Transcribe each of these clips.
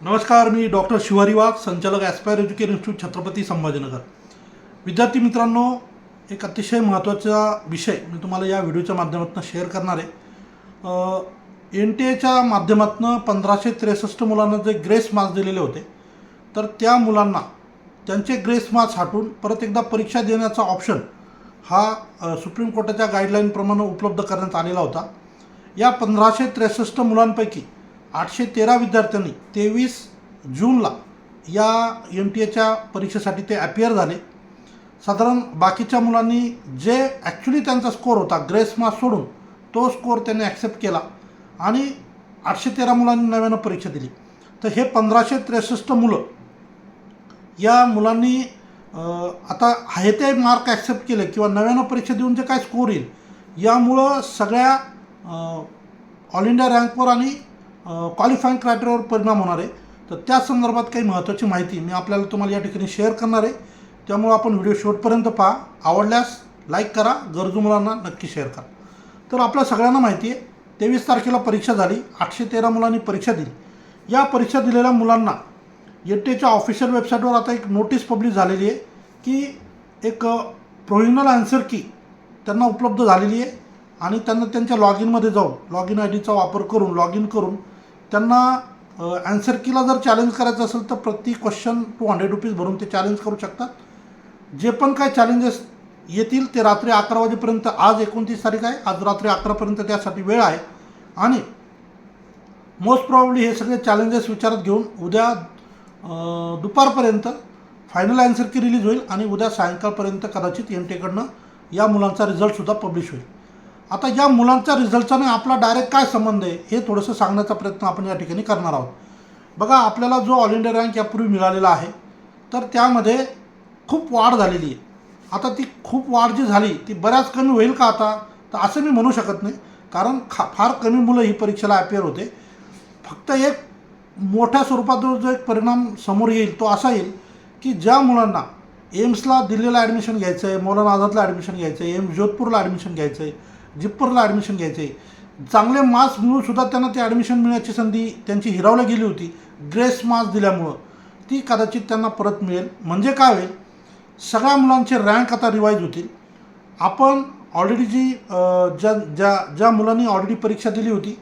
नमस्कार मी डॉक्टर शिवारी वाघ संचालक Aspire education institute Chhatrapati Sambhajinagar. विद्यार्थी मित्रांनो एक अतिशय महत्त्वाचा विषय मी तुम्हाला या व्हिडिओच्या माध्यमातून शेअर करणार आहे. एन टी एच्या माध्यमातून पंधराशे त्रेसष्ट मुलांना जे ग्रेस मार्क्स दिलेले होते तर त्या मुलांना त्यांचे ग्रेस मार्क्स हटून परत एकदा परीक्षा देण्याचा ऑप्शन हा सुप्रीम कोर्टाच्या गाईडलाईनप्रमाणे उपलब्ध करण्यात आलेला होता. या पंधराशे त्रेसष्ट मुलांपैकी आठशे तेरा विद्यार्थ्यांनी तेवीस जूनला या एम टी एच्या परीक्षेसाठी ते अपियर झाले. साधारण बाकीच्या मुलांनी जे ॲक्च्युली त्यांचा स्कोअर होता ग्रेस मार्क्स सोडून तो स्कोअर त्यांनी ॲक्सेप्ट केला आणि आठशे तेरा मुलांनी नव्यानं परीक्षा दिली. तर हे पंधराशे त्रेसष्ट मुलं या मुलांनी आता आहे ते मार्क ॲक्सेप्ट केले किंवा नव्यानं परीक्षा देऊन जे काय स्कोअर येईल यामुळं सगळ्या ऑल इंडिया रँकवर आणि क्वालिफाईंग क्रायटेरियावर परिणाम होणार आहे. तर त्या संदर्भात काही महत्त्वाची माहिती मी आपल्याला तुम्हाला या ठिकाणी शेअर करणार आहे. त्यामुळं आपण व्हिडिओ शेवटपर्यंत पहा. आवडल्यास लाईक करा. गरजू मुलांना नक्की शेअर करा. तर आपल्या सगळ्यांना माहिती आहे तेवीस तारखेला परीक्षा झाली. आठशे तेरा मुलांनी परीक्षा दिली. या परीक्षा दिलेल्या मुलांना एन ऑफिशियल वेबसाईटवर आता एक नोटीस पब्लिश झालेली आहे की एक प्रोव्हिजनल आन्सर की त्यांना उपलब्ध झालेली आहे. आणि त्यांना त्यांच्या लॉग इनमध्ये जाऊन लॉग इन आय डीचा वापर करून लॉग इन करून त्यांना ॲन्सर कीला जर चॅलेंज करायचं असेल तर प्रति क्वेश्चन टू हंड्रेड रुपीज भरून ते चॅलेंज करू शकतात. जे पण काय चॅलेंजेस येतील ते रात्री अकरा वाजेपर्यंत आज एकोणतीस तारीख आहे आज रात्री अकरापर्यंत त्यासाठी वेळ आहे. आणि मोस्ट प्रॉब्ली हे सगळे चॅलेंजेस विचारात घेऊन उद्या दुपारपर्यंत फायनल अँसर की रिलीज होईल आणि उद्या सायंकाळपर्यंत कदाचित एम टेकडनं या मुलांचा रिझल्टसुद्धा पब्लिश होईल. आता या मुलांच्या रिझल्टचा आणि आपला डायरेक्ट काय संबंध आहे हे थोडंसं सांगण्याचा प्रयत्न आपण या ठिकाणी करणार आहोत. बघा आपल्याला जो ऑल इंडिया रँक यापूर्वी मिळालेला आहे तर त्यामध्ये खूप वाढ झालेली आहे. आता ती खूप वाढ जी झाली ती बऱ्याच कमी होईल का आता? तर असं मी म्हणू शकत नाही कारण खा फार कमी मुलं ही परीक्षेला अपेअर होते. फक्त एक मोठ्या स्वरूपात जो जो एक परिणाम समोर येईल तो असा येईल की ज्या मुलांना एम्सला दिल्लीला ॲडमिशन घ्यायचं आहे मौलाना आझादला ॲडमिशन घ्यायचं आहे एम्स जोधपूरला ॲडमिशन घ्यायचं आहे जिप्पूरला ॲडमिशन घ्यायचं. आहे चांगले मार्क्स मिळून सुद्धा त्यांना ते ॲडमिशन मिळण्याची संधी त्यांची हिरावली गेली होती. ग्रेस मार्क्स दिल्यामुळं. ती कदाचित त्यांना परत मिळेल. म्हणजे काय होईल? सगळ्या मुलांचे रँक आता रिवाईज होतील. आपण ऑलरेडी जी ज्या ज्या ज्या मुलांनी ऑलरेडी परीक्षा दिली होती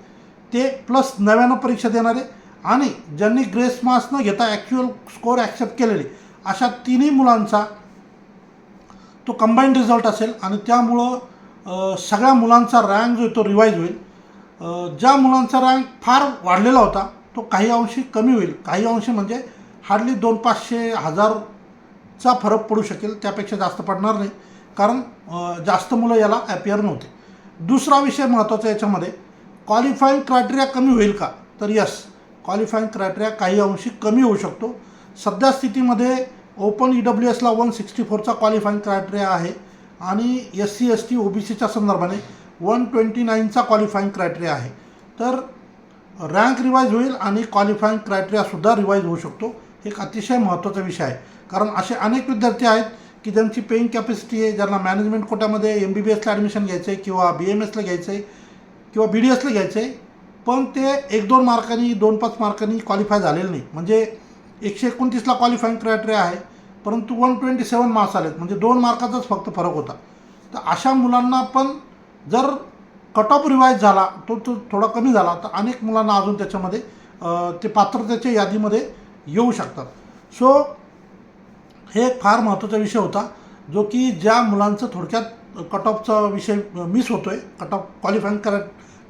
ते प्लस नव्यानं परीक्षा देणारे आणि ज्यांनी ग्रेस मार्क्स न घेता ॲक्च्युअल स्कोअर ॲक्सेप्ट केलेले अशा तिन्ही मुलांचा तो कंबाईंड रिझल्ट असेल आणि त्यामुळं सगळ्या मुलांचा रँक जो आहे तो रिवाईज होईल. ज्या मुलांचा रँक फार वाढलेला होता तो काही अंशी कमी होईल. काही अंशी म्हणजे हार्डली दोन पाचशे हजारचा फरक पडू शकेल त्यापेक्षा जास्त पडणार नाही. कारण जास्त मुलं याला ॲपियर नव्हते. दुसरा विषय महत्त्वाचा याच्यामध्ये क्वालिफाईंग क्रायटेरिया कमी होईल का? तर यस क्वालिफाईंग क्रायटेरिया काही अंशी कमी होऊ शकतो. सध्या स्थितीमध्ये ओपन ई डब्ल्यू एसला वन सिक्स्टी फोरचा क्वालिफाईंग क्रायटेरिया आहे. आणि S C S T O B सीच्या संदर्भाने वन ट्वेंटी नाईनचा क्वालिफाईंग क्रायटेरिया आहे. तर रँक रिवाईज होईल आणि क्वालिफाईंग क्रायटेरियासुद्धा रिवाईज होऊ शकतो. एक अतिशय महत्त्वाचा विषय आहे. कारण असे अनेक विद्यार्थी आहेत की ज्यांची पेईंग कॅपॅसिटी आहे ज्यांना मॅनेजमेंट कोट्यामध्ये एम बी बी एसला ॲडमिशन घ्यायचं आहे किंवा बी एम एसला घ्यायचं आहे किंवा बी डी एसला घ्यायचं आहे पण ते एक दोन मार्कांनी दोन पाच मार्कांनी क्वालिफाय झालेलं नाही. म्हणजे एकशे एकोणतीसला क्वालिफाईंग क्रायटेरिया आहे. परंतु वन ट्वेंटी सेवन मार्क्स आलेत. म्हणजे दोन मार्काचाच फक्त फरक होता. तर अशा मुलांना पण जर कट ऑफ रिवाईज झाला तो तो थोडा कमी झाला तर अनेक मुलांना अजून त्याच्यामध्ये ते पात्रतेच्या यादीमध्ये येऊ शकतात. सो हे एक फार महत्त्वाचा विषय होता जो की ज्या मुलांचं थोडक्यात कट ऑफचा विषय मिस होतो आहे cut off qualifying cry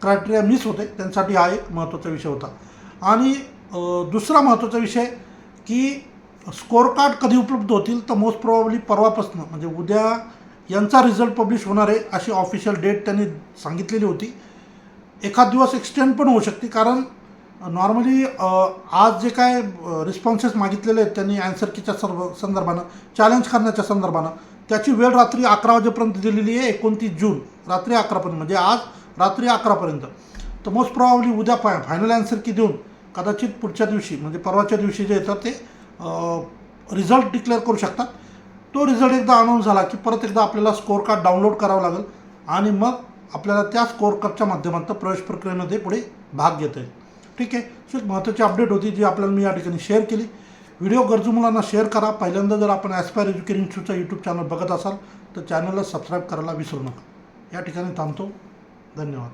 criteria miss होते त्यांसाठी हा एक महत्त्वाचा विषय होता. आणि दुसरा महत्त्वाचा विषय की स्कोअर कार्ड कधी उपलब्ध होतील तर मोस्ट प्रॉब्ली परवापासून म्हणजे उद्या यांचा रिझल्ट पब्लिश होणार आहे अशी ऑफिशियल डेट त्यांनी सांगितलेली होती. एखाद दिवस एक्सटेंड पण होऊ शकते कारण नॉर्मली आज जे काय रिस्पॉन्सेस मागितलेले आहेत त्यांनी ॲन्सर कीच्या सर्व संदर्भानं चॅलेंज करण्याच्या संदर्भानं त्याची वेळ रात्री अकरा वाजेपर्यंत दिलेली आहे एकोणतीस जून रात्री अकरापर्यंत म्हणजे आज रात्री अकरापर्यंत तर मोस्ट प्रॉब्ली उद्या फाय फायनल ॲन्सर की देऊन कदाचित पुढच्या दिवशी म्हणजे परवाच्या दिवशी जे येतात ते रिझल्ट डिक्लेअर करू शकतात. तो रिझल्ट एकदा अनाऊन्स झाला की परत एकदा आपल्याला स्कोअर कार्ड डाउनलोड करावं लागेल आणि मग आपल्याला त्या स्कोअर कार्डच्या माध्यमातून प्रवेश प्रक्रियेमध्ये पुढे भाग घेता येईल. ठीक आहे? सो एक महत्त्वाची अपडेट होती जी आपल्याला मी या ठिकाणी शेअर केली. व्हिडिओ गरजू मुलांना शेअर करा. पहिल्यांदा जर आपण ॲस्पायर एज्युकेशन इन्स्टिट्यूटचा यूट्यूब चॅनल बघत असाल तर चॅनलला सबस्क्राईब करायला विसरू नका. या ठिकाणी थांबतो. धन्यवाद.